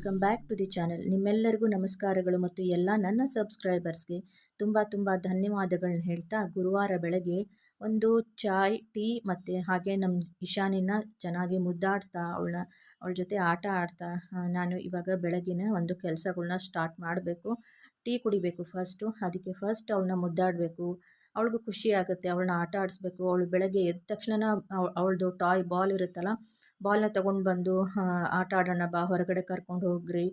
Welcome back to the channel. ನಿಮ್ಮೆಲ್ಲರಿಗೂ ನಮಸ್ಕಾರಗಳು ಮತ್ತು ಎಲ್ಲ ನನ್ನ ಸಬ್ಸ್ಕ್ರೈಬರ್ಸ್ಗೆ ತುಂಬ ತುಂಬ ಧನ್ಯವಾದಗಳನ್ನ ಹೇಳ್ತಾ ಗುರುವಾರ ಬೆಳಗ್ಗೆ ಒಂದು ಚಾಯ್, ಟೀ ಮತ್ತು ಹಾಗೆ ನಮ್ಮ ಇಶಾನಿನ ಚೆನ್ನಾಗಿ ಮುದ್ದಾಡ್ತಾ ಅವಳನ್ನ, ಅವಳ ಜೊತೆ ಆಟ ಆಡ್ತಾ ನಾನು ಇವಾಗ ಬೆಳಗಿನ ಒಂದು ಕೆಲಸಗಳನ್ನ ಸ್ಟಾರ್ಟ್ ಮಾಡಬೇಕು. ಟೀ ಕುಡಿಬೇಕು ಫಸ್ಟು ಅದಕ್ಕೆ ಫಸ್ಟ್ ಅವಳನ್ನ ಮುದ್ದಾಡಬೇಕು. ಅವಳಿಗೂ ಖುಷಿ ಆಗುತ್ತೆ, ಅವಳನ್ನ ಆಟ ಆಡಿಸ್ಬೇಕು. ಅವಳು ಬೆಳಗ್ಗೆ ಎದ್ದ ತಕ್ಷಣ ಅವಳದು ಟಾಯ್ ಬಾಲ್ ಇರುತ್ತಲ್ಲ ಬಾಲ್ನ ತಗೊಂಡು ಬಂದು ಆಟ ಆಡೋಣ ಬಾ, ಹೊರಗಡೆ ಕರ್ಕೊಂಡು ಹೋಗ್ರಿ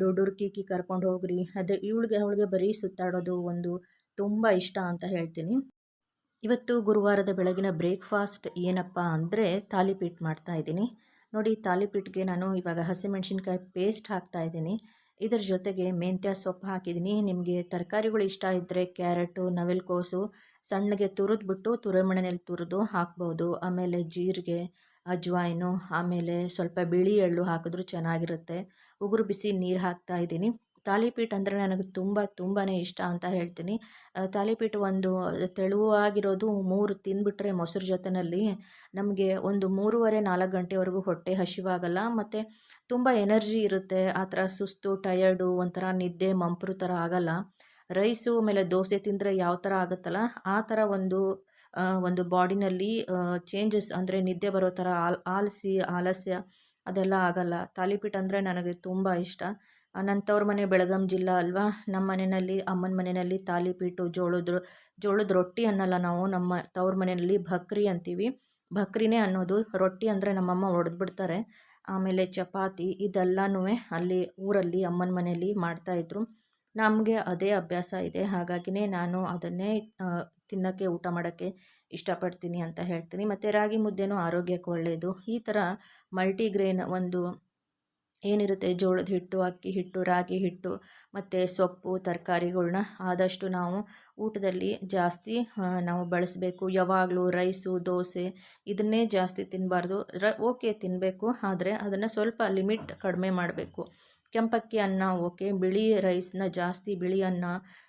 ಡೋಡೂರ್ ಕೀಕಿ ಕರ್ಕೊಂಡು ಹೋಗ್ರಿ, ಅದೇ ಇವಳಿಗೆ, ಅವಳಿಗೆ ಬರೀ ಸುತ್ತಾಡೋದು ಒಂದು ತುಂಬ ಇಷ್ಟ ಅಂತ ಹೇಳ್ತೀನಿ. ಇವತ್ತು ಗುರುವಾರದ ಬೆಳಗಿನ ಬ್ರೇಕ್ಫಾಸ್ಟ್ ಏನಪ್ಪ ಅಂದರೆ ತಾಲಿಪೀಟ್ ಮಾಡ್ತಾ ಇದ್ದೀನಿ. ನೋಡಿ, ತಾಲಿಪೀಟ್ಗೆ ನಾನು ಇವಾಗ ಹಸಿಮೆಣ್ಸಿನ್ಕಾಯಿ ಪೇಸ್ಟ್ ಹಾಕ್ತಾ ಇದ್ದೀನಿ. ಇದರ ಜೊತೆಗೆ ಮೆಂತ್ಯ ಸೊಪ್ಪು ಹಾಕಿದ್ದೀನಿ. ನಿಮಗೆ ತರಕಾರಿಗಳು ಇಷ್ಟ ಇದ್ದರೆ ಕ್ಯಾರೆಟು, ನವಿಲುಕೋಸು, ಸಣ್ಣಗೆ ತುರಿದ್ಬಿಟ್ಟು ತುರೆಮಣೆಯಲ್ಲಿ ತುರಿದು ಹಾಕ್ಬೋದು. ಆಮೇಲೆ ಜೀರಿಗೆ ಅಜ್ವಾಯಿನು ಆಮೇಲೆ ಸ್ವಲ್ಪ ಬಿಳಿ ಎಳ್ಳು ಹಾಕಿದ್ರು ಚೆನ್ನಾಗಿರುತ್ತೆ. ಉಗುರು ಬಿಸಿ ನೀರು ಹಾಕ್ತಾ ಇದ್ದೀನಿ. ತಾಲಿಪೀಠ ಅಂದರೆ ನನಗೆ ತುಂಬ ತುಂಬಾ ಇಷ್ಟ ಅಂತ ಹೇಳ್ತೀನಿ. ತಾಲಿಪೀಠ ಒಂದು ತೆಳುವಾಗಿರೋದು ಮೂರು ತಿಂದುಬಿಟ್ರೆ ಮೊಸರು ಜೊತೆಯಲ್ಲಿ ನಮಗೆ ಒಂದು ಮೂರುವರೆ ನಾಲ್ಕು ಗಂಟೆವರೆಗೂ ಹೊಟ್ಟೆ ಹಸಿವಾಗಲ್ಲ, ಮತ್ತು ತುಂಬ ಎನರ್ಜಿ ಇರುತ್ತೆ. ಆ ಥರ ಸುಸ್ತು, ಟಯರ್ಡು ಒಂಥರ ನಿದ್ದೆ, ಮಂಪರು ಥರ ಆಗಲ್ಲ. ರೈಸು, ಆಮೇಲೆ ದೋಸೆ ತಿಂದರೆ ಯಾವ ಥರ ಆಗುತ್ತಲ್ಲ? ಆ ಥರ ಒಂದು ಒಂದು ಬಾಡಿನಲ್ಲಿ ಚೇಂಜಸ್ ಅಂದರೆ ನಿದ್ದೆ ಬರೋ ಥರ ಆಲ್, ಆಲಸಿ, ಆಲಸ್ಯ ಅದೆಲ್ಲ ಆಗಲ್ಲ. ತಾಲಿಪೀಟ್ ಅಂದರೆ ನನಗೆ ತುಂಬ ಇಷ್ಟ. ನನ್ನ ತವ್ರ ಮನೆ ಬೆಳಗಾಂ ಜಿಲ್ಲಾ ಅಲ್ವಾ? ನಮ್ಮ ಮನೆಯಲ್ಲಿ, ಅಮ್ಮನ ಮನೆಯಲ್ಲಿ ತಾಲಿಪೀಟು ಜೋಳದ ಜೋಳದ ರೊಟ್ಟಿ ಅನ್ನಲ್ಲ ನಾವು. ನಮ್ಮ ತವ್ರ ಮನೆಯಲ್ಲಿ ಭಕ್ರಿ ಅಂತೀವಿ. ಭಕ್ರಿನೇ ಅನ್ನೋದು ರೊಟ್ಟಿ ಅಂದರೆ ನಮ್ಮಮ್ಮ ಒಡೆದ್ಬಿಡ್ತಾರೆ. ಆಮೇಲೆ ಚಪಾತಿ ಇದೆಲ್ಲನೂ ಅಲ್ಲಿ ಊರಲ್ಲಿ ಅಮ್ಮನ ಮನೆಯಲ್ಲಿ ಮಾಡ್ತಾಯಿದ್ರು ನಮಗೆ ಅದೇ ಅಭ್ಯಾಸ ಇದೆ. ಹಾಗಾಗಿನೇ ನಾನು ಅದನ್ನೇ ತಿನ್ನೋಕ್ಕೆ, ಊಟ ಮಾಡೋಕ್ಕೆ ಇಷ್ಟಪಡ್ತೀನಿ ಅಂತ ಹೇಳ್ತೀನಿ. ಮತ್ತು ರಾಗಿ ಮುದ್ದೆನೂ ಆರೋಗ್ಯಕ್ಕೆ ಒಳ್ಳೆಯದು ಈ ಥರ ಮಲ್ಟಿಗ್ರೇನ್ ಒಂದು ಏನಿರುತ್ತೆ? ಜೋಳದ ಹಿಟ್ಟು, ಅಕ್ಕಿ ಹಿಟ್ಟು, ರಾಗಿ ಹಿಟ್ಟು, ಮತ್ತು ಸೊಪ್ಪು, ತರಕಾರಿಗಳ್ನ ಆದಷ್ಟು ನಾವು ಊಟದಲ್ಲಿ ಜಾಸ್ತಿ ನಾವು ಬಳಸಬೇಕು. ಯಾವಾಗಲೂ ರೈಸು, ದೋಸೆ ಇದನ್ನೇ ಜಾಸ್ತಿ ತಿನ್ನಬಾರ್ದು ರ, ಓಕೆ ತಿನ್ನಬೇಕು ಆದರೆ ಅದನ್ನು ಸ್ವಲ್ಪ ಲಿಮಿಟ್ ಕಡಿಮೆ ಮಾಡಬೇಕು. ಕೆಂಪಕ್ಕಿ ಅನ್ನ ಓಕೆ, ಬಿಳಿ ರೈಸ್ನ ಜಾಸ್ತಿ, ಬಿಳಿ ಅನ್ನ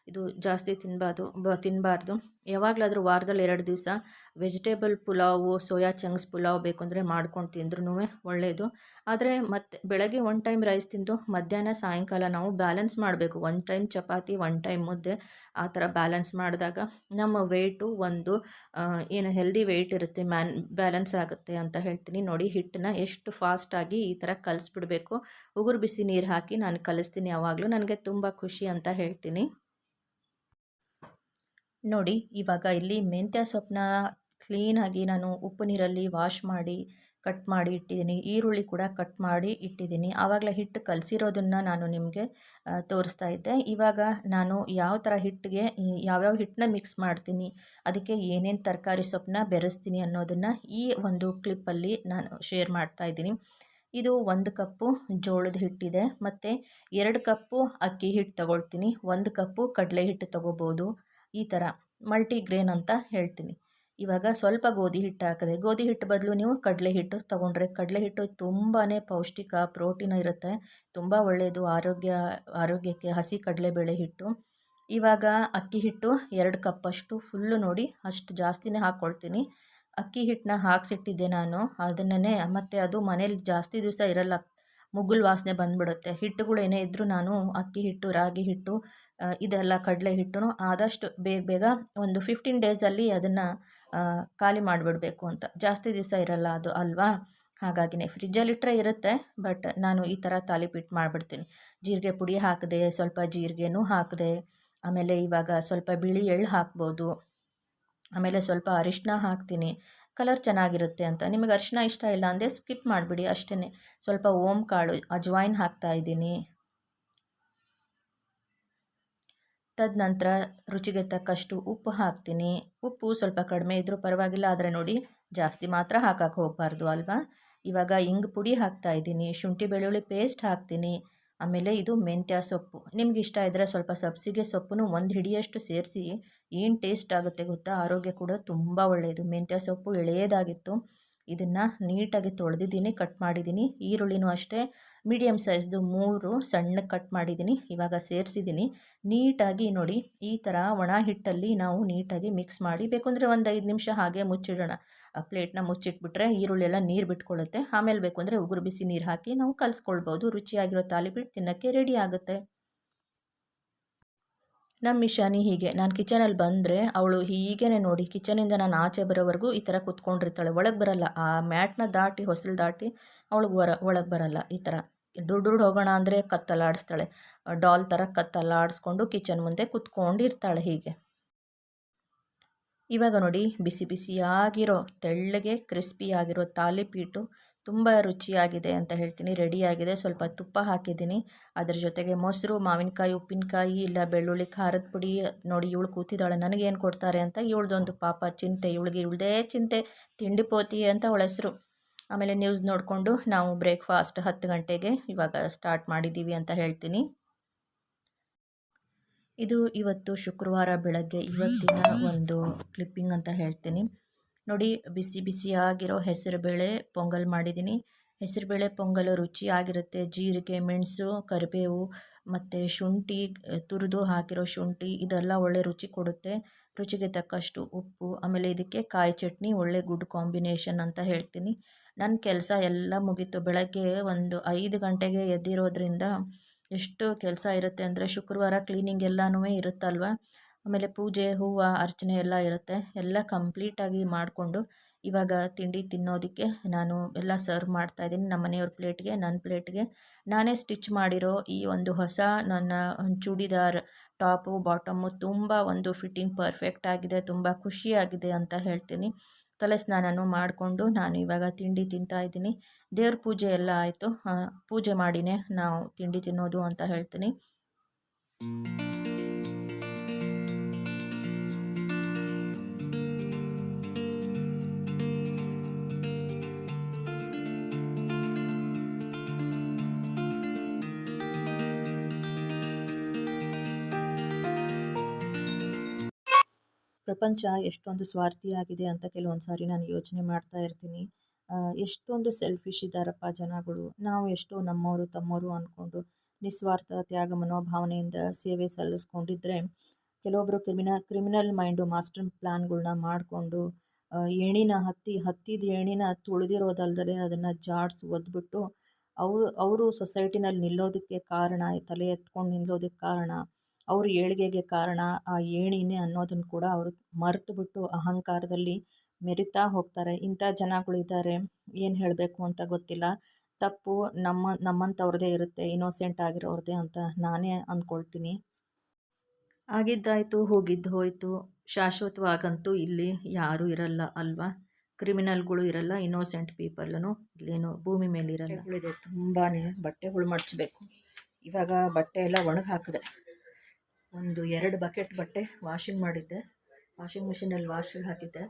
ಇದು ಜಾಸ್ತಿ ತಿನ್ನಬಾರ್ದು ಬ ತಿನ್ನಬಾರ್ದು ಯಾವಾಗಲಾದರೂ ವಾರದಲ್ಲಿ ಎರಡು ದಿವಸ vegetable pulao, soya chunks pulao ಬೇಕು ಅಂದರೆ ಮಾಡ್ಕೊಂಡು ತಿಂದ್ರೂ ಒಳ್ಳೆಯದು ಆದರೆ ಮತ್ತೆ ಬೆಳಗ್ಗೆ ಒನ್ ಟೈಮ್ ರೈಸ್ ತಿಂದು ಮಧ್ಯಾಹ್ನ ಸಾಯಂಕಾಲ ನಾವು ಬ್ಯಾಲೆನ್ಸ್ ಮಾಡಬೇಕು. One time chapati one time ಮುದ್ದೆ, ಆ ಥರ ಬ್ಯಾಲೆನ್ಸ್ ಮಾಡಿದಾಗ ನಮ್ಮ ವೆಯ್ಟು ಒಂದು ಏನು ಹೆಲ್ದಿ ವೆಯ್ಟ್ ಇರುತ್ತೆ ಮ್ಯಾನ್ ಬ್ಯಾಲೆನ್ಸ್ ಆಗುತ್ತೆ ಅಂತ ಹೇಳ್ತೀನಿ. ನೋಡಿ, ಹಿಟ್ಟನ್ನ ಎಷ್ಟು ಫಾಸ್ಟಾಗಿ ಈ ಥರ ಕಲಿಸ್ಬಿಡಬೇಕು. ಉಗುರು ಬಿಸಿ ನೀರು ಹಾಕಿ ನಾನು ಕಲಿಸ್ತೀನಿ ಯಾವಾಗಲೂ. ನನಗೆ ತುಂಬ ಖುಷಿ ಅಂತ ಹೇಳ್ತೀನಿ. ನೋಡಿ, ಇವಾಗ ಇಲ್ಲಿ ಮೆಂತ್ಯ ಸೊಪ್ಪನ್ನ ಕ್ಲೀನಾಗಿ ನಾನು ಉಪ್ಪು ನೀರಲ್ಲಿ ವಾಶ್ ಮಾಡಿ, ಕಟ್ ಮಾಡಿ ಇಟ್ಟಿದ್ದೀನಿ. ಈರುಳ್ಳಿ ಕೂಡ ಕಟ್ ಮಾಡಿ ಇಟ್ಟಿದ್ದೀನಿ. ಆವಾಗಲೇ ಹಿಟ್ಟು ಕಲಸಿರೋದನ್ನು ನಾನು ನಿಮಗೆ ತೋರಿಸ್ತಾ ಇದ್ದೆ. ಇವಾಗ ನಾನು ಯಾವ ಥರ ಹಿಟ್ಟಿಗೆ ಯಾವ್ಯಾವ ಹಿಟ್ಟನ್ನ ಮಿಕ್ಸ್ ಮಾಡ್ತೀನಿ, ಅದಕ್ಕೆ ಏನೇನು ತರಕಾರಿ ಸೊಪ್ಪನ್ನ ಬೆರೆಸ್ತೀನಿ ಅನ್ನೋದನ್ನು ಈ ಒಂದು ಕ್ಲಿಪ್ಪಲ್ಲಿ ನಾನು ಶೇರ್ ಮಾಡ್ತಾ ಇದ್ದೀನಿ. ಇದು ಒಂದು ಕಪ್ಪು ಜೋಳದ ಹಿಟ್ಟಿದೆ. ಮತ್ತು ಎರಡು ಕಪ್ಪು ಅಕ್ಕಿ ಹಿಟ್ಟು ತಗೊಳ್ತೀನಿ. ಒಂದು ಕಪ್ಪು ಕಡಲೆ ಹಿಟ್ಟು ತಗೋಬೋದು. ಈ ಥರ ಮಲ್ಟಿಗ್ರೇನ್ ಅಂತ ಹೇಳ್ತೀನಿ. ಇವಾಗ ಸ್ವಲ್ಪ ಗೋಧಿ ಹಿಟ್ಟು ಹಾಕಿದೆ ಗೋಧಿ ಹಿಟ್ಟು ಬದಲು ನೀವು ಕಡಲೆ ಹಿಟ್ಟು ತೊಗೊಂಡ್ರೆ, ಕಡಲೆ ಹಿಟ್ಟು ತುಂಬಾ ಪೌಷ್ಟಿಕ, ಪ್ರೋಟೀನ್ ಇರುತ್ತೆ, ತುಂಬ ಒಳ್ಳೆಯದು ಆರೋಗ್ಯ, ಆರೋಗ್ಯಕ್ಕೆ. ಹಸಿ ಕಡಲೆಬೇಳೆ ಹಿಟ್ಟು, ಇವಾಗ ಅಕ್ಕಿ ಹಿಟ್ಟು ಎರಡು ಕಪ್ಪಷ್ಟು ಫುಲ್ಲು ನೋಡಿ ಅಷ್ಟು ಜಾಸ್ತಿನೇ ಹಾಕ್ಕೊಳ್ತೀನಿ. ಅಕ್ಕಿ ಹಿಟ್ಟನ್ನ ಹಾಕ್ಸಿಟ್ಟಿದ್ದೆ ನಾನು, ಅದನ್ನೇ ಮತ್ತು ಅದು ಮನೇಲಿ ಜಾಸ್ತಿ ದಿವಸ ಇರಲ್ಲ ಮುಗುಲ್ ವಾಸನೆ ಬಂದ್ಬಿಡುತ್ತೆ. ಹಿಟ್ಟುಗಳು ಏನೇ ಇದ್ದರೂ ನಾನು ಅಕ್ಕಿ ಹಿಟ್ಟು, ರಾಗಿ ಹಿಟ್ಟು ಇದೆಲ್ಲ ಕಡಲೆ ಹಿಟ್ಟು ಆದಷ್ಟು ಬೇಗ ಬೇಗ ಒಂದು ಫಿಫ್ಟೀನ್ ಡೇಸಲ್ಲಿ ಅದನ್ನು ಖಾಲಿ ಮಾಡಿಬಿಡಬೇಕು ಅಂತ. ಜಾಸ್ತಿ ದಿವಸ ಇರಲ್ಲ ಅದು ಅಲ್ವಾ? ಹಾಗಾಗಿನೇ ಫ್ರಿಜ್ಜಲ್ಲಿಟ್ಟರೆ ಇರುತ್ತೆ, ಬಟ್ ನಾನು ಈ ಥರ ತಾಲಿಪಿಟ್ಟು ಮಾಡಿಬಿಡ್ತೀನಿ. ಜೀರಿಗೆ ಪುಡಿ ಹಾಕಿದೆ, ಸ್ವಲ್ಪ ಜೀರಿಗೆನೂ ಹಾಕಿದೆ, ಆಮೇಲೆ ಇವಾಗ ಸ್ವಲ್ಪ ಬಿಳಿ ಎಳ್ಳು ಹಾಕ್ಬೋದು, ಆಮೇಲೆ ಸ್ವಲ್ಪ ಅರಿಶಿನ ಹಾಕ್ತೀನಿ. ಕಲರ್ ಚೆನ್ನಾಗಿರುತ್ತೆ ಅಂತ. ನಿಮಗೆ ಅರಿಶಿನ ಇಷ್ಟ ಇಲ್ಲ ಅಂದರೆ ಸ್ಕಿಪ್ ಮಾಡಿಬಿಡಿ ಅಷ್ಟೇ ಸ್ವಲ್ಪ ಓಮ್ ಕಾಳು, ಅಜ್ವಾಯಿನ್ ಹಾಕ್ತಾ ಇದ್ದೀನಿ. ತದನಂತರ ರುಚಿಗೆ ತಕ್ಕಷ್ಟು ಉಪ್ಪು ಹಾಕ್ತೀನಿ. ಉಪ್ಪು ಸ್ವಲ್ಪ ಕಡಿಮೆ ಇದ್ದರೂ ಪರವಾಗಿಲ್ಲ, ಆದರೆ ನೋಡಿ ಜಾಸ್ತಿ ಮಾತ್ರ ಹಾಕಕ್ಕೆ ಹೋಗಬಾರ್ದು ಅಲ್ವಾ? ಇವಾಗ ಹಿಂಗೆ ಪುಡಿ ಹಾಕ್ತಾ ಇದ್ದೀನಿ. ಶುಂಠಿ ಬೆಳ್ಳುಳ್ಳಿ ಪೇಸ್ಟ್ ಹಾಕ್ತೀನಿ. ಆಮೇಲೆ ಇದು ಮೆಂತ್ಯ ಸೊಪ್ಪು. ನಿಮ್ಗೆ ಇಷ್ಟ ಇದ್ದರೆ ಸ್ವಲ್ಪ ಸಬ್ಸಿಗೆ ಸೊಪ್ಪನ್ನು ಒಂದು ಹಿಡಿಯಷ್ಟು ಸೇರಿಸಿ, ಏನು ಟೇಸ್ಟ್ ಆಗುತ್ತೆ ಗೊತ್ತಾ? ಆರೋಗ್ಯ ಕೂಡ ತುಂಬ ಒಳ್ಳೆಯದು ಮೆಂತ್ಯ ಸೊಪ್ಪು ಎಳೆಯದಾಗಿತ್ತು. ಇದನ್ನು ನೀಟಾಗಿ ತೊಳೆದಿದ್ದೀನಿ, ಕಟ್ ಮಾಡಿದ್ದೀನಿ. ಈರುಳ್ಳಿನೂ ಅಷ್ಟೇ ಮೀಡಿಯಮ್ ಸೈಜ್ದು ಮೂರು ಸಣ್ಣ ಕಟ್ ಮಾಡಿದ್ದೀನಿ. ಇವಾಗ ಸೇರಿಸಿದ್ದೀನಿ. ನೀಟಾಗಿ ನೋಡಿ, ಈ ಥರ ಒಣ ಹಿಟ್ಟಲ್ಲಿ ನಾವು ನೀಟಾಗಿ ಮಿಕ್ಸ್ ಮಾಡಿ, ಬೇಕಂದರೆ ಒಂದು ಐದು ನಿಮಿಷ ಹಾಗೆ ಮುಚ್ಚಿಡೋಣ. ಆ ಪ್ಲೇಟ್ನ ಮುಚ್ಚಿಟ್ಬಿಟ್ರೆ ಈರುಳ್ಳಿ ಎಲ್ಲ ನೀರು ಬಿಟ್ಕೊಳ್ಳುತ್ತೆ ಆಮೇಲೆ ಬೇಕು ಅಂದರೆ ಉಗುರು ಬಿಸಿ ನೀರು ಹಾಕಿ ನಾವು ಕಲಿಸ್ಕೊಳ್ಬೋದು. ರುಚಿಯಾಗಿರೋ ತಾಲಿಬಿಟ್ಟು ತಿನ್ನೋಕ್ಕೆ ರೆಡಿ ಆಗುತ್ತೆ. ನಮ್ಮ ಇಶಾನಿ ಹೀಗೆ. ನಾನು ಕಿಚನಲ್ಲಿ ಬಂದರೆ ಅವಳು ಹೀಗೇನೆ ನೋಡಿ, ಕಿಚನಿಂದ ನಾನು ಆಚೆ ಬರೋವರೆಗೂ ಈ ಥರ ಕೂತ್ಕೊಂಡಿರ್ತಾಳೆ. ಒಳಗೆ ಬರಲ್ಲ. ಆ ಮ್ಯಾಟ್ನ ದಾಟಿ, ಹೊಸಲು ದಾಟಿ ಅವಳಿಗೆ ಹೊರ ಒಳಗೆ ಬರಲ್ಲ. ಈ ಥರ ದುಡ್ಡು ಹೋಗೋಣ ಅಂದರೆ ಕತ್ತಲಾಡಿಸ್ತಾಳೆ. ಡಾಲ್ ಥರ ಕತ್ತಲಾಡಿಸ್ಕೊಂಡು ಕಿಚನ್ ಮುಂದೆ ಕೂತ್ಕೊಂಡಿರ್ತಾಳೆ ಹೀಗೆ. ಇವಾಗ ನೋಡಿ, ಬಿಸಿ ಬಿಸಿಯಾಗಿರೋ, ತೆಳ್ಳಗೆ ಕ್ರಿಸ್ಪಿಯಾಗಿರೋ ತಾಲಿಪೀಟು ತುಂಬ ರುಚಿಯಾಗಿದೆ ಅಂತ ಹೇಳ್ತೀನಿ. ರೆಡಿಯಾಗಿದೆ. ಸ್ವಲ್ಪ ತುಪ್ಪ ಹಾಕಿದ್ದೀನಿ. ಅದ್ರ ಜೊತೆಗೆ ಮೊಸರು, ಮಾವಿನಕಾಯಿ, ಉಪ್ಪಿನಕಾಯಿ, ಇಲ್ಲ ಬೆಳ್ಳುಳ್ಳಿ, ಖಾರದ ಪುಡಿ, ನೋಡಿ ಇವಳು ಕೂತಿದ್ದಾಳೆ. ನನಗೇನು ಕೊಡ್ತಾರೆ ಅಂತ ಇವಳ್ದೊಂದು ಪಾಪ ಚಿಂತೆ. ಇವಳಿಗೆ ಇವಳದೇ ಚಿಂತೆ. ತಿಂಡಿ ಪೋತಿ ಅಂತ ಅವಳ ಹೆಸರು. ಆಮೇಲೆ ನ್ಯೂಸ್ ನೋಡಿಕೊಂಡು ನಾವು ಬ್ರೇಕ್ಫಾಸ್ಟ್ ಹತ್ತು ಗಂಟೆಗೆ ಇವಾಗ ಸ್ಟಾರ್ಟ್ ಮಾಡಿದ್ದೀವಿ ಅಂತ ಹೇಳ್ತೀನಿ. ಇದು ಇವತ್ತು ಶುಕ್ರವಾರ ಬೆಳಗ್ಗೆ ಇವತ್ತಿನ ಒಂದು ಕ್ಲಿಪ್ಪಿಂಗ್ ಅಂತ ಹೇಳ್ತೀನಿ. ನೋಡಿ, ಬಿಸಿ ಬಿಸಿಯಾಗಿರೋ ಹೆಸರುಬೇಳೆ ಪೊಂಗಲ್ ಮಾಡಿದ್ದೀನಿ. ಹೆಸರುಬೇಳೆ ಪೊಂಗಲ್ ರುಚಿಯಾಗಿರುತ್ತೆ. ಜೀರಿಗೆ, ಮೆಣಸು, ಕರಿಬೇವು ಮತ್ತು ಶುಂಠಿ, ತುರಿದು ಹಾಕಿರೋ ಶುಂಠಿ, ಇದೆಲ್ಲ ಒಳ್ಳೆ ರುಚಿ ಕೊಡುತ್ತೆ. ರುಚಿಗೆ ತಕ್ಕಷ್ಟು ಉಪ್ಪು, ಆಮೇಲೆ ಇದಕ್ಕೆ ಕಾಯಿ ಚಟ್ನಿ, ಒಳ್ಳೆ ಗುಡ್ ಕಾಂಬಿನೇಷನ್ ಅಂತ ಹೇಳ್ತೀನಿ. ನನ್ನ ಕೆಲಸ ಎಲ್ಲ ಮುಗೀತು. ಬೆಳಗ್ಗೆ ಒಂದು ಐದು ಗಂಟೆಗೆ ಎದ್ದಿರೋದ್ರಿಂದ ಎಷ್ಟು ಕೆಲಸ ಇರುತ್ತೆ ಅಂದರೆ ಶುಕ್ರವಾರ ಕ್ಲೀನಿಂಗ್ ಎಲ್ಲನೂ ಇರುತ್ತಲ್ವ? ಆಮೇಲೆ ಪೂಜೆ, ಹೂವು, ಅರ್ಚನೆ ಎಲ್ಲ ಇರುತ್ತೆ. ಎಲ್ಲ ಕಂಪ್ಲೀಟಾಗಿ ಮಾಡಿಕೊಂಡು ಇವಾಗ ತಿಂಡಿ ತಿನ್ನೋದಕ್ಕೆ ನಾನು ಎಲ್ಲ ಸರ್ವ್ ಮಾಡ್ತಾ ಇದ್ದೀನಿ. ನಮ್ಮ ಮನೆಯವ್ರ ಪ್ಲೇಟ್ಗೆ ನನ್ನ ಪ್ಲೇಟ್ಗೆ ನಾನೇ ಸ್ಟಿಚ್ ಮಾಡಿರೋ ಈ ಒಂದು ಹೊಸ ನನ್ನ ಚೂಡಿದಾರ್ ಟಾಪು ಬಾಟಮ್ಮು ತುಂಬ ಒಂದು ಫಿಟ್ಟಿಂಗ್ ಪರ್ಫೆಕ್ಟ್ ಆಗಿದೆ, ತುಂಬ ಖುಷಿಯಾಗಿದೆ ಅಂತ ಹೇಳ್ತೀನಿ. ತಲೆ ಸ್ನಾನನೂ ಮಾಡಿಕೊಂಡು ನಾನು ಇವಾಗ ತಿಂಡಿ ತಿಂತಾ ಇದ್ದೀನಿ. ದೇವ್ರ ಪೂಜೆ ಎಲ್ಲ ಆಯಿತು. ಪೂಜೆ ಮಾಡಿನೇ ನಾವು ತಿಂಡಿ ತಿನ್ನೋದು ಅಂತ ಹೇಳ್ತೀನಿ. ಪ್ರಪಂಚ ಎಷ್ಟೊಂದು ಸ್ವಾರ್ಥಿಯಾಗಿದೆ ಅಂತ ಕೆಲವೊಂದು ಸಾರಿ ನಾನು ಯೋಚನೆ ಮಾಡ್ತಾ ಇರ್ತೀನಿ. ಎಷ್ಟೊಂದು ಸೆಲ್ಫಿಶ್ ಇದ್ದಾರಪ್ಪ ಜನಗಳು. ನಾವು ಎಷ್ಟೋ ನಮ್ಮವರು ತಮ್ಮವರು ಅಂದ್ಕೊಂಡು ನಿಸ್ವಾರ್ಥ ತ್ಯಾಗ, ಮನೋಭಾವನೆಯಿಂದ ಸೇವೆ ಸಲ್ಲಿಸ್ಕೊಂಡಿದ್ರೆ ಕೆಲವೊಬ್ಬರು ಕ್ರಿಮಿನ ಕ್ರಿಮಿನಲ್ ಮೈಂಡು ಮಾಸ್ಟರ್ ಪ್ಲ್ಯಾನ್ಗಳನ್ನ ಮಾಡಿಕೊಂಡು ಏಣಿನ ಹತ್ತಿ, ಹತ್ತಿದ ಏಣಿನ ತುಳಿದಿರೋದಲ್ದಲೆ ಅದನ್ನು ಜಾಡ್ಸಿ ಒದ್ಬಿಟ್ಟು ಅವರು ಅವರು ಸೊಸೈಟಿನಲ್ಲಿ ನಿಲ್ಲೋದಕ್ಕೆ ಕಾರಣ, ತಲೆ ಎತ್ಕೊಂಡು ನಿಲ್ಲೋದಕ್ಕೆ ಕಾರಣ ಅವ್ರ ಏಳಿಗೆಗೆ ಕಾರಣ ಆ ಏಣಿನೇ ಅನ್ನೋದನ್ನು ಕೂಡ ಅವರು ಮರೆತುಬಿಟ್ಟು ಅಹಂಕಾರದಲ್ಲಿ ಮೆರಿತಾ ಹೋಗ್ತಾರೆ. ಇಂಥ ಜನಗಳಿದ್ದಾರೆ ಏನು ಹೇಳಬೇಕು ಅಂತ ಗೊತ್ತಿಲ್ಲ. ತಪ್ಪು ನಮ್ಮ ನಮ್ಮಂಥವ್ರದ್ದೇ ಇರುತ್ತೆ. ಇನ್ನೋಸೆಂಟ್ ಆಗಿರೋರ್ದೇ ಅಂತ ನಾನೇ ಅಂದ್ಕೊಳ್ತೀನಿ. ಆಗಿದ್ದಾಯ್ತು ಹೋಗಿದ್ದು ಹೋಯಿತು. ಶಾಶ್ವತವಾಗಂತೂ ಇಲ್ಲಿ ಯಾರೂ ಇರಲ್ಲ ಅಲ್ವಾ? ಕ್ರಿಮಿನಲ್ಗಳು ಇರಲ್ಲ. ಇನ್ನೋಸೆಂಟ್ ಪೀಪಲ್ನು ಇಲ್ಲೇನು ಭೂಮಿ ಮೇಲೆ ಇರಲ್ಲ ಇದೆ ತುಂಬಾ ಬಟ್ಟೆಗಳು ಮಡಚಬೇಕು. ಇವಾಗ ಬಟ್ಟೆ ಎಲ್ಲ ಒಣಗಿ ಹಾಕಿದೆ ಒಂದು ಎರಡು ಬಕೆಟ್ ಬಟ್ಟೆ ವಾಷಿಂಗ್ ಮಾಡಿದ್ದೆ. ವಾಷಿಂಗ್ ಮಿಷಿನಲ್ಲಿ ವಾಷಿಂಗ್ ಹಾಕಿದ್ದೆ.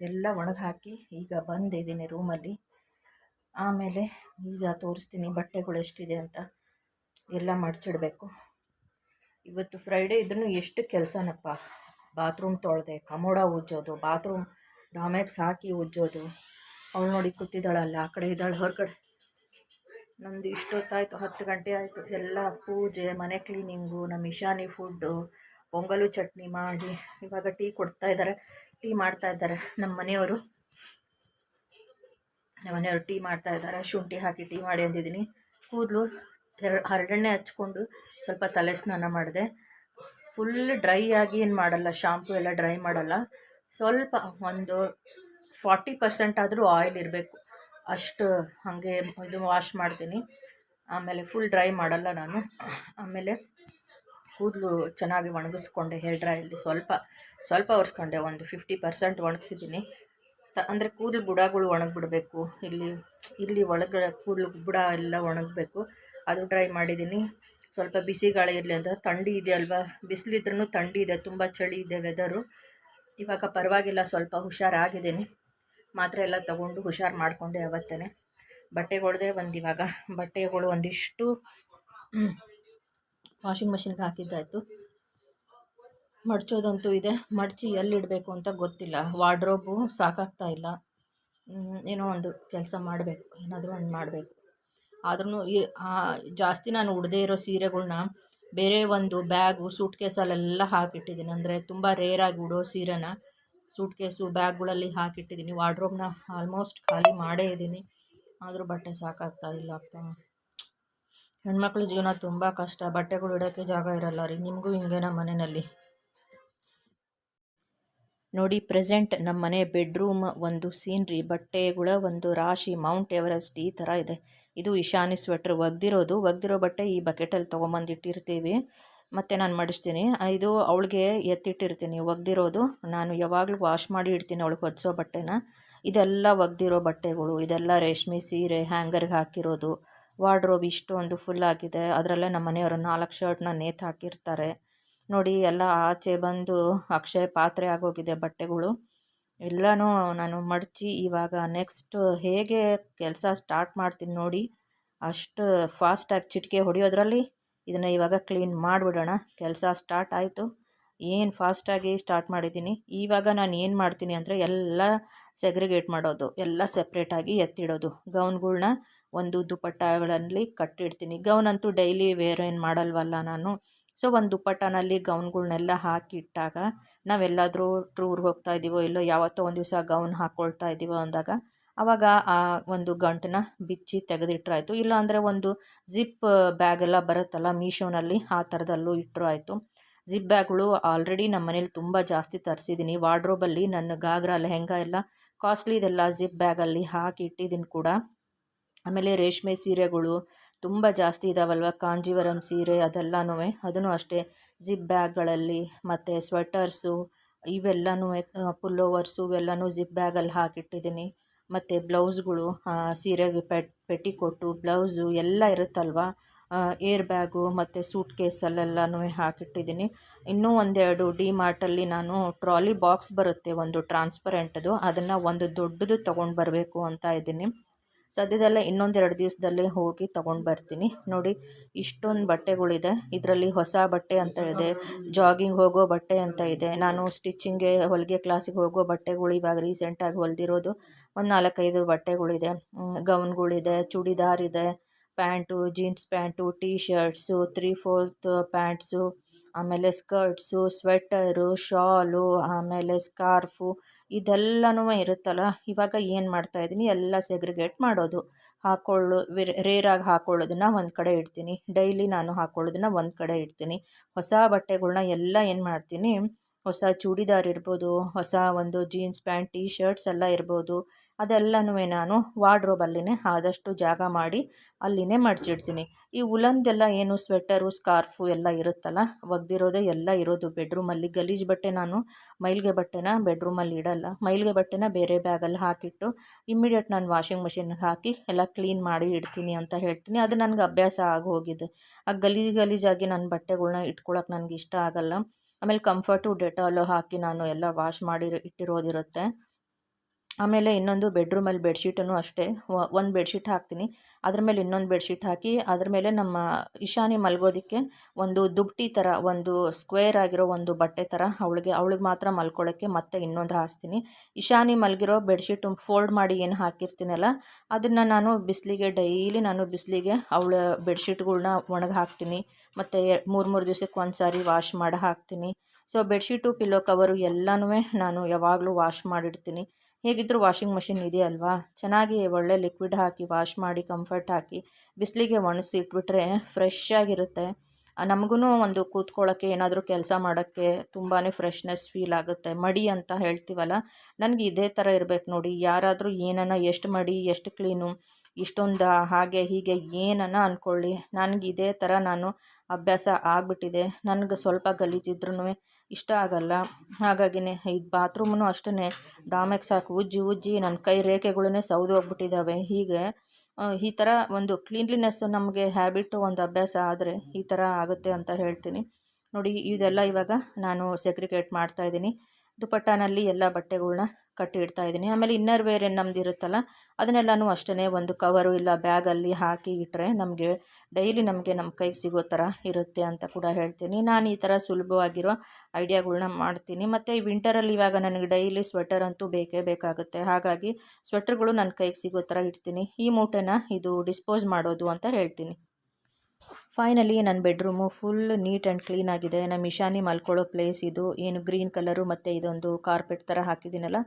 ಎಲ್ಲ ಒಣಗಿ ಹಾಕಿ ಈಗ ಬಂದಿದ್ದೀನಿ ರೂಮಲ್ಲಿ ಆಮೇಲೆ ಈಗ ತೋರಿಸ್ತೀನಿ ಬಟ್ಟೆಗಳು ಎಷ್ಟಿದೆ ಅಂತ. ಎಲ್ಲ ಮಡಚಿಡ್ಬೇಕು. ಇವತ್ತು ಫ್ರೈಡೇ ಇದ್ರೂ ಎಷ್ಟು ಕೆಲಸನಪ್ಪ. ಬಾತ್ರೂಮ್ ತೊಳೆದೆ, ಕಮೋಡ ಉಜ್ಜೋದು ಬಾತ್ರೂಮ್ ಡಾಮೆಕ್ಸ್ ಹಾಕಿ ಉಜ್ಜೋದು. ಅವಳು ನೋಡಿ ಕೂತಿದ್ದಾಳಲ್ಲ, ಆ ಕಡೆ ಇದ್ದಾಳೆ, ಹೊರಗಡೆ. ನಮ್ಮದು ಇಷ್ಟೊತ್ತಾಯಿತು, ಹತ್ತು ಗಂಟೆ ಆಯಿತು. ಎಲ್ಲ ಪೂಜೆ, ಮನೆ ಕ್ಲೀನಿಂಗು ನಮ್ಮ ಇಶಾನಿ ಫುಡ್ಡು ಪೊಂಗಲು ಚಟ್ನಿ ಮಾಡಿ ಇವಾಗ ಟೀ ಕೊಡ್ತಾ ಇದ್ದಾರೆ. ಟೀ ಮಾಡ್ತಾ ಇದ್ದಾರೆ ನಮ್ಮ ಮನೆಯವರು. ನಮ್ಮ ಮನೆಯವರು ಟೀ ಮಾಡ್ತಾ ಇದ್ದಾರೆ. ಶುಂಠಿ ಹಾಕಿ ಟೀ ಮಾಡಿ ಅಂದಿದ್ದೀನಿ. ಕೂದಲು ಹರಡೆಣ್ಣೆ ಹಚ್ಕೊಂಡು ಸ್ವಲ್ಪ ತಲೆ ಸ್ನಾನ ಮಾಡಿದೆ. ಫುಲ್ ಡ್ರೈ ಆಗಿ ಏನು ಮಾಡಲ್ಲ ಶಾಂಪು ಎಲ್ಲ ಡ್ರೈ ಮಾಡಲ್ಲ. ಸ್ವಲ್ಪ ಒಂದು ಫಾರ್ಟಿ ಪರ್ಸೆಂಟ್ ಆದರೂ ಆಯಿಲ್ ಇರಬೇಕು. ಅಷ್ಟು ಹಾಗೆ ಇದು ವಾಶ್ ಮಾಡ್ತೀನಿ. ಆಮೇಲೆ ಫುಲ್ ಡ್ರೈ ಮಾಡಲ್ಲ ನಾನು. ಆಮೇಲೆ ಕೂದಲು ಚೆನ್ನಾಗಿ ಒಣಗಿಸ್ಕೊಂಡೆ ಹೇರ್ ಡ್ರೈಯಲ್ಲಿ ಸ್ವಲ್ಪ ಸ್ವಲ್ಪ ಒರೆಸ್ಕೊಂಡೆ, ಒಂದು ಫಿಫ್ಟಿ ಪರ್ಸೆಂಟ್ ಒಣಗಿಸಿದ್ದೀನಿ. ತ, ಅಂದರೆ ಕೂದಲು ಬುಡಗಳು ಒಣಗಿಬಿಡಬೇಕು. ಇಲ್ಲಿ ಇಲ್ಲಿ ಒಳಗಡೆ ಕೂದಲು ಬುಡ ಎಲ್ಲ ಒಣಗಬೇಕು. ಅದು ಡ್ರೈ ಮಾಡಿದ್ದೀನಿ. ಸ್ವಲ್ಪ ಬಿಸಿ ಗಾಳಿ ಇರಲಿ ಅಂತ. ಥಂಡಿ ಇದೆ ಅಲ್ವಾ? ಬಿಸಿಲಿದ್ರೂ ಥಂಡಿ ಇದೆ. ತುಂಬ ಚಳಿ ಇದೆ ವೆದರು ಇವಾಗ ಪರವಾಗಿಲ್ಲ, ಸ್ವಲ್ಪ ಹುಷಾರಾಗಿದ್ದೀನಿ. ಮಾತ್ರೆ ಎಲ್ಲ ತಗೊಂಡು ಹುಷಾರು ಮಾಡಿಕೊಂಡೆ ಅವತ್ತೇ ಬಟ್ಟೆಗಳ್ದೆ ಒಂದು ಇವಾಗ. ಬಟ್ಟೆಗಳು ಒಂದಿಷ್ಟು ವಾಷಿಂಗ್ ಮಷಿನ್ಗೆ ಹಾಕಿದ್ದಾಯಿತು. ಮಡ್ಚೋದಂತೂ ಇದೆ. ಮಡಚಿ ಎಲ್ಲಿಡಬೇಕು ಅಂತ ಗೊತ್ತಿಲ್ಲ. ವಾರ್ಡ್ರೋಬು ಸಾಕಾಗ್ತಾ ಇಲ್ಲ. ಏನೋ ಒಂದು ಕೆಲಸ ಮಾಡಬೇಕು. ಏನಾದರೂ ಒಂದು ಮಾಡಬೇಕು. ಆದ್ರೂ ಈ ಜಾಸ್ತಿ ನಾನು ಉಡದೇ ಇರೋ ಸೀರೆಗಳನ್ನ ಬೇರೆ ಒಂದು ಬ್ಯಾಗು ಸೂಟ್ ಕೇಸಲ್ಲೆಲ್ಲ ಹಾಕಿಟ್ಟಿದ್ದೀನಿ. ಅಂದರೆ ತುಂಬ ರೇರಾಗಿ ಉಡೋ ಸೀರೆನ ಸೂಟ್ ಕೇಸು ಬ್ಯಾಗ್ಗಳಲ್ಲಿ ಹಾಕಿಟ್ಟಿದ್ದೀನಿ. ವಾರ್ಡ್ರೋಬ್ನ ಆಲ್ಮೋಸ್ಟ್ ಖಾಲಿ ಮಾಡೇ ಇದ್ದೀನಿ. ಆದರೂ ಬಟ್ಟೆ ಸಾಕಾಗ್ತಾ ಇಲ್ಲ ಅಪ್ಪ. ಹೆಣ್ಮಕ್ಳ ಜೀವನ ತುಂಬ ಕಷ್ಟ. ಬಟ್ಟೆಗಳು ಇಡೋಕ್ಕೆ ಜಾಗ ಇರಲ್ಲ ರೀ. ನಿಮಗೂ ಹಿಂಗೆ ನಮ್ಮ ಮನೆಯಲ್ಲಿ. ನೋಡಿ, ಪ್ರೆಸೆಂಟ್ ನಮ್ಮ ಮನೆ ಬೆಡ್ರೂಮ್ ಒಂದು ಸೀನ್ರಿ ಬಟ್ಟೆಗಳ ಒಂದು ರಾಶಿ, ಮೌಂಟ್ ಎವರೆಸ್ಟ್ ಈ ಥರ ಇದೆ. ಇದು ಇಶಾನಿ ಸ್ವೆಟ್ರ್. ಒಗ್ದಿರೋದು, ಒಗ್ದಿರೋ ಬಟ್ಟೆ ಈ ಬಕೆಟಲ್ಲಿ ತೊಗೊಂಬಂದು ಇಟ್ಟಿರ್ತೀವಿ ಮತ್ತು ನಾನು ಮಡಿಸ್ತೀನಿ. ಇದು ಅವಳಿಗೆ ಎತ್ತಿಟ್ಟಿರ್ತೀನಿ. ಒಗ್ದಿರೋದು ನಾನು ಯಾವಾಗಲೂ ವಾಶ್ ಮಾಡಿ ಇಡ್ತೀನಿ ಅವಳಿಗೆ ಹೊದಿಸೋ ಬಟ್ಟೆನ. ಇದೆಲ್ಲ ಒಗ್ದಿರೋ ಬಟ್ಟೆಗಳು, ಇದೆಲ್ಲ ರೇಷ್ಮೆ ಸೀರೆ ಹ್ಯಾಂಗರ್ಗೆ ಹಾಕಿರೋದು. ವಾರ್ಡ್ರೋಬ್ ಇಷ್ಟೊಂದು ಫುಲ್ ಆಗಿದೆ. ಅದರಲ್ಲೇ ನಮ್ಮ ಮನೆಯವರು ನಾಲ್ಕು ಶರ್ಟ್ನ ನೇತು ಹಾಕಿರ್ತಾರೆ. ನೋಡಿ, ಎಲ್ಲ ಆಚೆ ಬಂದು ಅಕ್ಷಯ ಪಾತ್ರೆ ಆಗೋಗಿದೆ ಬಟ್ಟೆಗಳು. ಎಲ್ಲನೂ ನಾನು ಮಡಚಿ ಇವಾಗ ನೆಕ್ಸ್ಟ್ ಹೇಗೆ ಕೆಲಸ ಸ್ಟಾರ್ಟ್ ಮಾಡ್ತೀನಿ ನೋಡಿ. ಅಷ್ಟು ಫಾಸ್ಟಾಗಿ ಚಿಟಿಕೆ ಹೊಡೆಯೋದ್ರಲ್ಲಿ ಇದನ್ನು ಇವಾಗ ಕ್ಲೀನ್ ಮಾಡಿಬಿಡೋಣ. ಕೆಲಸ ಸ್ಟಾರ್ಟ್ ಆಯಿತು. ಏನು ಫಾಸ್ಟಾಗಿ ಸ್ಟಾರ್ಟ್ ಮಾಡಿದ್ದೀನಿ? ಇವಾಗ ನಾನು ಏನು ಮಾಡ್ತೀನಿ ಅಂದರೆ ಎಲ್ಲ ಸೆಗ್ರಿಗೇಟ್ ಮಾಡೋದು, ಎಲ್ಲ ಸೆಪ್ರೇಟಾಗಿ ಎತ್ತಿಡೋದು. ಗೌನ್ಗಳನ್ನ ಒಂದು ದುಪ್ಪಟ್ಟಗಳಲ್ಲಿ ಕಟ್ಟಿಡ್ತೀನಿ. ಗೌನ್ ಅಂತೂ ಡೈಲಿ ವೇರ್ ಏನು ಮಾಡಲ್ವಲ್ಲ ನಾನು. ಸೊ ಒಂದು ದುಪ್ಪಟ್ಟನಲ್ಲಿ ಗೌನ್ಗಳನ್ನೆಲ್ಲ ಹಾಕಿಟ್ಟಾಗ ನಾವೆಲ್ಲಾದರೂ ಟೂರ್ಗೆ ಹೋಗ್ತಾ ಇದ್ದೀವೋ ಇಲ್ಲೋ, ಯಾವತ್ತೋ ಒಂದು ದಿವಸ ಗೌನ್ ಹಾಕ್ಕೊಳ್ತಾ ಇದ್ದೀವೋ ಅಂದಾಗ ಆವಾಗ ಆ ಒಂದು ಗಂಟನ್ನ ಬಿಚ್ಚಿ ತೆಗೆದಿಟ್ರಾಯ್ತು. ಇಲ್ಲಾಂದರೆ ಒಂದು ಜಿಪ್ ಬ್ಯಾಗ್ ಎಲ್ಲ ಬರುತ್ತಲ್ಲ ಮೀಶೋನಲ್ಲಿ, ಆ ಥರದಲ್ಲೂ ಇಟ್ಟರು ಆಯಿತು ಜಿಪ್ ಬ್ಯಾಗ್ಗಳು ಆಲ್ರೆಡಿ ನಮ್ಮ ಮನೇಲಿ ತುಂಬ ಜಾಸ್ತಿ ತರಿಸಿದ್ದೀನಿ. ವಾರ್ಡ್ರೋಬಲ್ಲಿ ನನ್ನ ಗಾಗ್ರಾ, ಲೆಹೆಂಗಾ ಎಲ್ಲ ಕಾಸ್ಟ್ಲಿದೆಲ್ಲ ಜಿಪ್ ಬ್ಯಾಗಲ್ಲಿ ಹಾಕಿ ಇಟ್ಟಿದ್ದೀನಿ ಕೂಡ. ಆಮೇಲೆ ರೇಷ್ಮೆ ಸೀರೆಗಳು ತುಂಬ ಜಾಸ್ತಿ ಇದಾವಲ್ವ? ಕಾಂಜೀವರಂ ಸೀರೆ ಅದೆಲ್ಲನೂ ಅದನ್ನು ಅಷ್ಟೇ ಜಿಪ್ ಬ್ಯಾಗ್ಗಳಲ್ಲಿ ಮತ್ತು ಸ್ವೆಟರ್ಸು ಇವೆಲ್ಲನೂ, ಪುಲ್ಲೋವರ್ಸು ಇವೆಲ್ಲನೂ ಜಿಪ್ ಬ್ಯಾಗಲ್ಲಿ ಹಾಕಿಟ್ಟಿದ್ದೀನಿ. ಮತ್ತು ಬ್ಲೌಸ್ಗಳು ಸೀರೆಗೆ ಪೆಟ್ ಪೆಟಿಕೋಟು ಬ್ಲೌಸು ಎಲ್ಲ ಇರುತ್ತಲ್ವ? ಏರ್ ಬ್ಯಾಗು ಮತ್ತು ಸೂಟ್ ಕೇಸಲ್ಲೆಲ್ಲನೂ ಹಾಕಿಟ್ಟಿದ್ದೀನಿ. ಇನ್ನೂ ಒಂದೆರಡು ಡಿ ಮಾರ್ಟಲ್ಲಿ ನಾನು ಟ್ರಾಲಿ ಬಾಕ್ಸ್ ಬರುತ್ತೆ, ಒಂದು ಟ್ರಾನ್ಸ್ಪರೆಂಟದು. ಅದನ್ನು ಒಂದು ದೊಡ್ಡದು ತೊಗೊಂಡು ಬರಬೇಕು ಅಂತ ಇದ್ದೀನಿ. ಸದ್ಯದಲ್ಲೇ ಇನ್ನೊಂದೆರಡು ದಿವಸದಲ್ಲಿ ಹೋಗಿ ತೊಗೊಂಡು ಬರ್ತೀನಿ. ನೋಡಿ, ಇಷ್ಟೊಂದು ಬಟ್ಟೆಗಳಿದೆ. ಇದರಲ್ಲಿ ಹೊಸ ಬಟ್ಟೆ ಅಂತ ಇದೆ, ಜಾಗಿಂಗ್ ಹೋಗೋ ಬಟ್ಟೆ ಅಂತ ಇದೆ. ನಾನು ಸ್ಟಿಚಿಂಗ್ಗೆ ಹೊಲಿಗೆ ಕ್ಲಾಸಿಗೆ ಹೋಗೋ ಬಟ್ಟೆಗಳು ಇವಾಗ ರೀಸೆಂಟಾಗಿ ಹೊಲಿದಿರೋದು ಒಂದು ನಾಲ್ಕೈದು ಬಟ್ಟೆಗಳಿದೆ. ಗೌನ್ಗಳಿದೆ, ಚೂಡಿದಾರ್ ಇದೆ, pant, jeans pant T shirts three fourth pants, ಆಮೇಲೆ ಸ್ಕರ್ಟ್ಸು ಸ್ವೆಟರು ಶಾಲು, ಆಮೇಲೆ ಸ್ಕಾರ್ಫು ಇದೆಲ್ಲನೂ ಇರುತ್ತಲ್ಲ, ಇವಾಗ ಏನು ಮಾಡ್ತಾಯಿದ್ದೀನಿ ಎಲ್ಲ ಸೆಗ್ರಿಗೇಟ್ ಮಾಡೋದು. ಹಾಕೊಳ್ಳೋ ರೇರಾಗಿ ಹಾಕ್ಕೊಳ್ಳೋದನ್ನ ಒಂದು ಕಡೆ ಇಡ್ತೀನಿ. ಡೈಲಿ ನಾನು ಹಾಕ್ಕೊಳ್ಳೋದನ್ನ ಒಂದು ಕಡೆ ಇಡ್ತೀನಿ. ಹೊಸ ಬಟ್ಟೆಗಳನ್ನ ಎಲ್ಲ ಏನು ಮಾಡ್ತೀನಿ? ಹೊಸ ಚೂಡಿದಾರ್ ಇರ್ಬೋದು, ಹೊಸ ಒಂದು ಜೀನ್ಸ್ ಪ್ಯಾಂಟ್ ಟೀ ಶರ್ಟ್ಸ್ ಎಲ್ಲ ಇರ್ಬೋದು. ಅದೆಲ್ಲನೂ ನಾನು ವಾರ್ಡ್ರೋಬಲ್ಲಿನೇ ಆದಷ್ಟು ಜಾಗ ಮಾಡಿ ಅಲ್ಲಿನೇ ಮಡಚಿಡ್ತೀನಿ. ಈ ಉಲನ್ದೆಲ್ಲ ಏನು ಸ್ವೆಟರು ಸ್ಕಾರ್ಫು ಎಲ್ಲ ಇರುತ್ತಲ್ಲ, ಒಗ್ದಿರೋದೇ ಎಲ್ಲ ಇರೋದು. ಬೆಡ್ರೂಮಲ್ಲಿ ಗಲೀಜು ಬಟ್ಟೆ ನಾನು ಮೈಲ್ಗೆ ಬಟ್ಟೆನ ಬೆಡ್ರೂಮಲ್ಲಿ ಇಡಲ್ಲ. ಮೈಲ್ಗೆ ಬಟ್ಟೆನ ಬೇರೆ ಬ್ಯಾಗಲ್ಲಿ ಹಾಕಿಟ್ಟು ಇಮ್ಮಿಡಿಯೇಟ್ ನಾನು ವಾಷಿಂಗ್ ಮಷಿನ್ಗೆ ಹಾಕಿ ಎಲ್ಲ ಕ್ಲೀನ್ ಮಾಡಿ ಇಡ್ತೀನಿ ಅಂತ ಹೇಳ್ತೀನಿ. ಅದು ನನಗೆ ಅಭ್ಯಾಸ ಆಗೋಗಿದೆ. ಆ ಗಲೀಜು ಗಲೀಜಾಗಿ ನನ್ನ ಬಟ್ಟೆಗಳನ್ನ ಇಟ್ಕೊಳಕ್ಕೆ ನನಗೆ ಇಷ್ಟ ಆಗಲ್ಲ. ಆಮೇಲೆ ಕಂಫರ್ಟು ಡೆಟಾಲು ಹಾಕಿ ನಾನು ಎಲ್ಲ ವಾಶ್ ಮಾಡಿ ಇಟ್ಟಿರೋದಿರುತ್ತೆ. ಆಮೇಲೆ ಇನ್ನೊಂದು ಬೆಡ್ರೂಮಲ್ಲಿ ಬೆಡ್ಶೀಟನ್ನು ಅಷ್ಟೇ ಒಂದು ಬೆಡ್ಶೀಟ್ ಹಾಕ್ತೀನಿ. ಅದ್ರ ಮೇಲೆ ಇನ್ನೊಂದು ಬೆಡ್ಶೀಟ್ ಹಾಕಿ, ಅದ್ರ ಮೇಲೆ ನಮ್ಮ ಇಶಾನಿ ಮಲ್ಗೋದಕ್ಕೆ ಒಂದು ದುಬ್ಟಿ ಥರ ಒಂದು ಸ್ಕ್ವೇರ್ ಆಗಿರೋ ಒಂದು ಬಟ್ಟೆ ಥರ ಅವಳಿಗೆ ಅವಳಿಗೆ ಮಾತ್ರ ಮಲ್ಕೊಳ್ಳೋಕ್ಕೆ ಮತ್ತೆ ಇನ್ನೊಂದು ಹಾಸ್ತೀನಿ. ಇಶಾನಿ ಮಲಗಿರೋ ಬೆಡ್ಶೀಟು ಫೋಲ್ಡ್ ಮಾಡಿ ಏನು ಹಾಕಿರ್ತೀನಲ್ಲ, ಅದನ್ನು ನಾನು ಬಿಸಿಲಿಗೆ, ಡೈಲಿ ನಾನು ಬಿಸಿಲಿಗೆ ಅವಳ ಬೆಡ್ಶೀಟ್ಗಳ್ನ ಒಣಗಿ ಹಾಕ್ತೀನಿ. ಮತ್ತು ಮೂರು ಮೂರು ದಿವ್ಸಕ್ಕೆ ಒಂದು ಸಾರಿ ವಾಶ್ ಮಾಡಿ ಹಾಕ್ತೀನಿ. ಸೊ ಬೆಡ್ಶೀಟು ಪಿಲ್ಲೋ ಕವರು ಎಲ್ಲನೂ ನಾನು ಯಾವಾಗಲೂ ವಾಶ್ ಮಾಡಿಡ್ತೀನಿ. ಹೇಗಿದ್ದರೂ ವಾಷಿಂಗ್ ಮಷಿನ್ ಇದೆಯಲ್ವಾ ಚೆನ್ನಾಗಿ ಒಳ್ಳೆ ಲಿಕ್ವಿಡ್ ಹಾಕಿ ವಾಶ್ ಮಾಡಿ ಕಂಫರ್ಟ್ ಹಾಕಿ, ಬಿಸಿಲಿಗೆ ಒಣಸಿ ಇಟ್ಬಿಟ್ರೆ ಫ್ರೆಶ್ ಆಗಿರುತ್ತೆ. ನಮಗೂ ಒಂದು ಕೂತ್ಕೊಳ್ಳೋಕ್ಕೆ ಏನಾದರೂ ಕೆಲಸ ಮಾಡೋಕ್ಕೆ ತುಂಬಾ ಫ್ರೆಶ್ನೆಸ್ ಫೀಲ್ ಆಗುತ್ತೆ. ಮಡಿ ಅಂತ ಹೇಳ್ತೀವಲ್ಲ, ನನಗೆ ಇದೇ ಥರ ಇರಬೇಕು ನೋಡಿ. ಯಾರಾದರೂ ಏನನ್ನ ಎಷ್ಟು ಮಡಿ, ಎಷ್ಟು ಕ್ಲೀನು ಇಷ್ಟೊಂದು ಹಾಗೆ ಹೀಗೆ ಏನನ್ನ ಅಂದ್ಕೊಳ್ಳಿ ನನಗೆ ಇದೇ ಥರ ನಾನು ಅಭ್ಯಾಸ ಆಗಿಬಿಟ್ಟಿದೆ. ನನಗೆ ಸ್ವಲ್ಪ ಗಲೀಜಿದ್ರೂ ಇಷ್ಟ ಆಗಲ್ಲ. ಹಾಗಾಗಿನೇ ಇದು ಬಾತ್ರೂಮೂ ಅಷ್ಟೇ ಡಾಮೆಕ್ಸ್ ಹಾಕಿ ಉಜ್ಜಿ ಉಜ್ಜಿ ನನ್ನ ಕೈ ರೇಖೆಗಳೇ ಸೌದು ಹೋಗ್ಬಿಟ್ಟಿದ್ದಾವೆ ಹೀಗೆ ಈ ಥರ ಒಂದು ಕ್ಲೀನ್ಲಿನೆಸ್ ನಮಗೆ ಹ್ಯಾಬಿಟ್ಟು ಒಂದು ಅಭ್ಯಾಸ ಆದರೆ ಈ ಥರ ಆಗುತ್ತೆ ಅಂತ ಹೇಳ್ತೀನಿ. ನೋಡಿ, ಇದೆಲ್ಲ ಇವಾಗ ನಾನು ಸೆಗ್ರಿಗೇಟ್ ಮಾಡ್ತಾಯಿದ್ದೀನಿ ದುಪಟ್ಟಾನಲ್ಲಿ ಎಲ್ಲ ಬಟ್ಟೆಗಳ್ನ ಕಟ್ಟಿ ಇಡ್ತಾ ಇದ್ದೀನಿ. ಆಮೇಲೆ ಇನ್ನರ್ ವೇರ್ ಏನು ನಮ್ದು ಇರುತ್ತಲ್ಲ, ಅದನ್ನೆಲ್ಲನೂ ಅಷ್ಟೇ ಒಂದು ಕವರು ಇಲ್ಲ ಬ್ಯಾಗಲ್ಲಿ ಹಾಕಿ ಇಟ್ಟರೆ ನಮಗೆ ಡೈಲಿ ನಮಗೆ ನಮ್ಮ ಕೈಗೆ ಸಿಗೋ ಥರ ಇರುತ್ತೆ ಅಂತ ಕೂಡ ಹೇಳ್ತೀನಿ. ನಾನು ಈ ಥರ ಸುಲಭವಾಗಿರೋ ಐಡಿಯಾಗಳನ್ನ ಮಾಡ್ತೀನಿ. ಮತ್ತು ಈ ವಿಂಟರಲ್ಲಿ ಇವಾಗ ನನಗೆ ಡೈಲಿ ಸ್ವೆಟರ್ ಅಂತೂ ಬೇಕೇ ಬೇಕಾಗುತ್ತೆ. ಹಾಗಾಗಿ ಸ್ವೆಟರ್ಗಳು ನನ್ನ ಕೈಗೆ ಸಿಗೋ ಥರ ಇಡ್ತೀನಿ. ಈ ಮೂಟೆನ ಇದು ಡಿಸ್ಪೋಸ್ ಮಾಡೋದು ಅಂತ ಹೇಳ್ತೀನಿ. ಫೈನಲಿ ನನ್ನ bedroom full neat and clean ಆಗಿದೆ. ನಮ್ಮ ಇಶಾನಿ ಮಲ್ಕೊಳ್ಳೋ ಪ್ಲೇಸ್ ಇದು. ಏನು ಗ್ರೀನ್ ಕಲರು ಮತ್ತು ಇದೊಂದು ಕಾರ್ಪೆಟ್ ಥರ ಹಾಕಿದ್ದೀನಲ್ಲ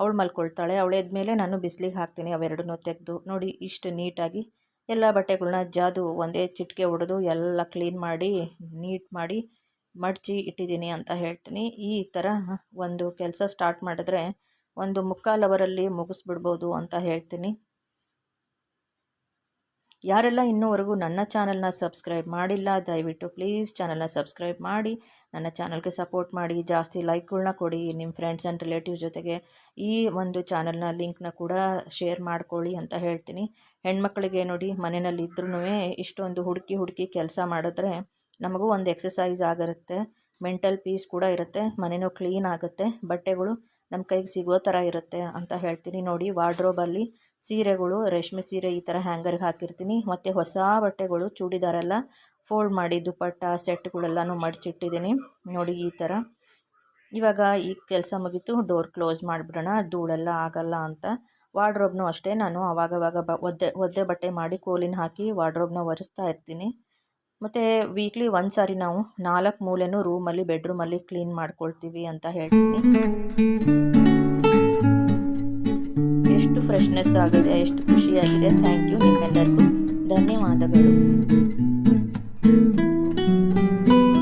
ಅವಳು ಮಲ್ಕೊಳ್ತಾಳೆ. ಅವಳೆದ್ಮೇಲೆ ನಾನು ಬಿಸಿಲಿಗೆ ಹಾಕ್ತೀನಿ ಅವೆರಡನ್ನೂ ತೆಗೆದು. ನೋಡಿ, ಇಷ್ಟು ನೀಟಾಗಿ ಎಲ್ಲ ಬಟ್ಟೆಗಳನ್ನ ಜಾದು ಒಂದೇ ಚಿಟಿಕೆ ಹೊಡೆದು ಎಲ್ಲ ಕ್ಲೀನ್ ಮಾಡಿ, ನೀಟ್ ಮಾಡಿ ಮಡಚಿ ಇಟ್ಟಿದ್ದೀನಿ ಅಂತ ಹೇಳ್ತೀನಿ. ಈ ಥರ ಒಂದು ಕೆಲಸ ಸ್ಟಾರ್ಟ್ ಮಾಡಿದ್ರೆ ಒಂದು ಮುಕ್ಕಾಲವರಲ್ಲಿ ಮುಗಿಸ್ಬಿಡ್ಬೋದು ಅಂತ ಹೇಳ್ತೀನಿ. ಯಾರೆಲ್ಲ ಇನ್ನೂವರೆಗೂ ನನ್ನ ಚಾನಲ್ನ ಸಬ್ಸ್ಕ್ರೈಬ್ ಮಾಡಿಲ್ಲ, ದಯವಿಟ್ಟು ಪ್ಲೀಸ್ ಚಾನಲ್ನ ಸಬ್ಸ್ಕ್ರೈಬ್ ಮಾಡಿ. ನನ್ನ ಚಾನಲ್ಗೆ ಸಪೋರ್ಟ್ ಮಾಡಿ, ಜಾಸ್ತಿ ಲೈಕ್ಗಳನ್ನ ಕೊಡಿ. ನಿಮ್ಮ ಫ್ರೆಂಡ್ಸ್ ಆ್ಯಂಡ್ ರಿಲೇಟಿವ್ ಜೊತೆಗೆ ಈ ಒಂದು ಚಾನಲ್ನ ಲಿಂಕ್ನ ಕೂಡ ಶೇರ್ ಮಾಡ್ಕೊಳ್ಳಿ ಅಂತ ಹೇಳ್ತೀನಿ. ಹೆಣ್ಮಕ್ಳಿಗೆ ನೋಡಿ ಮನೆಯಲ್ಲಿ ಇದ್ರೂ ಇಷ್ಟೊಂದು ಹುಡುಕಿ ಹುಡುಕಿ ಕೆಲಸ ಮಾಡಿದ್ರೆ ನಮಗೂ ಒಂದು ಎಕ್ಸಸೈಸ್ ಆಗಿರುತ್ತೆ ಮೆಂಟಲ್ ಪೀಸ್ ಕೂಡ ಇರುತ್ತೆ ಮನೆಯೂ ಕ್ಲೀನ್ ಆಗುತ್ತೆ, ಬಟ್ಟೆಗಳು ನಮ್ಮ ಕೈಗೆ ಸಿಗೋ ಥರ ಇರುತ್ತೆ ಅಂತ ಹೇಳ್ತೀನಿ. ನೋಡಿ, ವಾರ್ಡ್ರೋಬಲ್ಲಿ ಸೀರೆಗಳು, ರೇಷ್ಮೆ ಸೀರೆ ಈ ಥರ ಹ್ಯಾಂಗರ್ಗೆ ಹಾಕಿರ್ತೀನಿ. ಮತ್ತು ಹೊಸ ಬಟ್ಟೆಗಳು ಚೂಡಿದಾರೆಲ್ಲ ಫೋಲ್ಡ್ ಮಾಡಿ ದುಪ್ಪಟ್ಟ ಸೆಟ್ಗಳೆಲ್ಲನೂ ಮಡಚಿಟ್ಟಿದ್ದೀನಿ. ನೋಡಿ ಈ ಥರ ಇವಾಗ ಈ ಕೆಲಸ ಮುಗೀತು ಡೋರ್ ಕ್ಲೋಸ್ ಮಾಡಿಬಿಡೋಣ. ಧೂಳೆಲ್ಲ ಆಗಲ್ಲ ಅಂತ. ವಾರ್ಡ್ರೋಬ್ನು ಅಷ್ಟೇ. ನಾನು ಅವಾಗವಾಗ ಬ, ಒದ್ದೆ ಒದ್ದೆ ಬಟ್ಟೆ ಮಾಡಿ ಕೋಲಿನ ಹಾಕಿ ವಾರ್ಡ್ರೋಬ್ನ ಒರೆಸ್ತಾ ಇರ್ತೀನಿ. ಮತ್ತು ವೀಕ್ಲಿ ಒಂದು ಸಾರಿ ನಾವು ನಾಲ್ಕು ಮೂಲೆನೂ ರೂಮಲ್ಲಿ ಬೆಡ್ರೂಮಲ್ಲಿ ಕ್ಲೀನ್ ಮಾಡ್ಕೊಳ್ತೀವಿ ಅಂತ ಹೇಳ್ತೀನಿ. ಫ್ರೆಶ್ನೆಸ್ ಆಗಿದೆ ಎಷ್ಟು ಖುಷಿಯಾಗಿದೆ. ಥ್ಯಾಂಕ್ ಯು ನಿಮ್ಮೆಲ್ಲರಿಗೂ. ಧನ್ಯವಾದಗಳು.